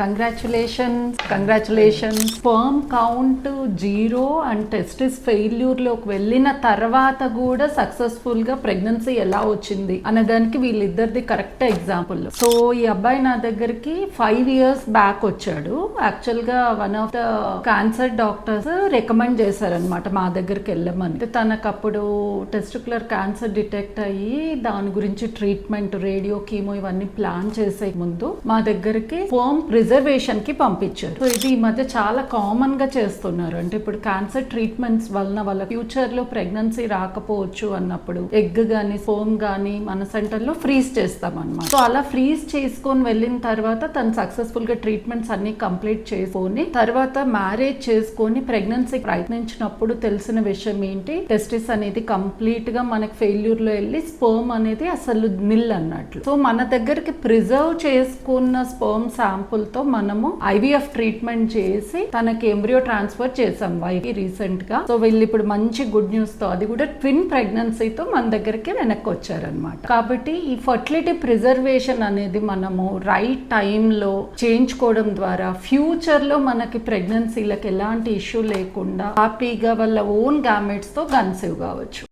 Congratulations congratulations sperm count zero and testis is ఫెయిల్యూర్లోకి వెళ్ళిన తర్వాత కూడా సక్సెస్ఫుల్గా ప్రెగ్నెన్సీ ఎలా వచ్చింది అనే దానికి వీళ్ళిద్దరిది కరెక్ట్ ఎగ్జాంపుల్ సో ఈ అబ్బాయి నా దగ్గరికి ఫైవ్ ఇయర్స్ బ్యాక్ వచ్చాడు. యాక్చువల్గా one of the cancer doctors recommend చేశారనమాట మా దగ్గరికి వెళ్ళమని. తనకు అప్పుడు టెస్టికులర్ క్యాన్సర్ డిటెక్ట్ అయ్యి దాని గురించి ట్రీట్మెంట్ రేడియో కీమో ఇవన్నీ ప్లాన్ చేసే ముందు మా దగ్గరికి ఫోమ్ ప్రిజర్వేషన్ కి పంపించారు. సో ఇది ఈ మధ్య చాలా కామన్గా చేస్తున్నారు. అంటే ఇప్పుడు క్యాన్సర్ ట్రీట్మెంట్స్ వలన వాళ్ళ ఫ్యూచర్లో ప్రెగ్నెన్సీ రాకపోవచ్చు అన్నప్పుడు ఎగ్ కానీ ఫోమ్ కానీ మన సెంటర్లో ఫ్రీజ్ చేస్తాం అనమాట సో అలా ఫ్రీజ్ చేసుకొని వెళ్ళిన తర్వాత తను సక్సెస్ఫుల్గా ట్రీట్మెంట్స్ అన్ని కంప్లీట్ చేసుకొని తర్వాత మ్యారేజ్ చేసుకొని ప్రెగ్నెన్సీ ప్రయత్నించినప్పుడు తెలిసిన విషయం ఏంటి? టెస్టిస్ అనేది కంప్లీట్గా మనకి ఫెయిల్యూర్లో వెళ్ళి స్పర్మ్ అనేది అసలు నిల్ అన్నట్లు. సో మన దగ్గరికి ప్రిజర్వ్ చేసుకున్న స్పర్మ్ శాంపుల్ తో మనము ఐవీఎఫ్ ట్రీట్మెంట్ చేసి తనకి ఎంబ్రియో ట్రాన్స్ఫర్ చేసాం వైఫ్ రీసెంట్గా. సో వీళ్ళు ఇప్పుడు మంచి గుడ్ న్యూస్తో అది కూడా ట్విన్ ప్రెగ్నెన్సీతో మన దగ్గరికి వెనక్కి వచ్చారనమాట కాబట్టి ఈ ఫర్టిలిటీ ప్రిజర్వేషన్ అనేది మనము రైట్ టైంలో చేయించుకోవడం ద్వారా ఫ్యూచర్లో మనకి ప్రెగ్నెన్సీలకు ఎలాంటి ఇష్యూ లేకుండా హ్యాపీగా వాళ్ళ ఓన్ గ్యామెట్స్తో కన్సీవ్ కావచ్చు.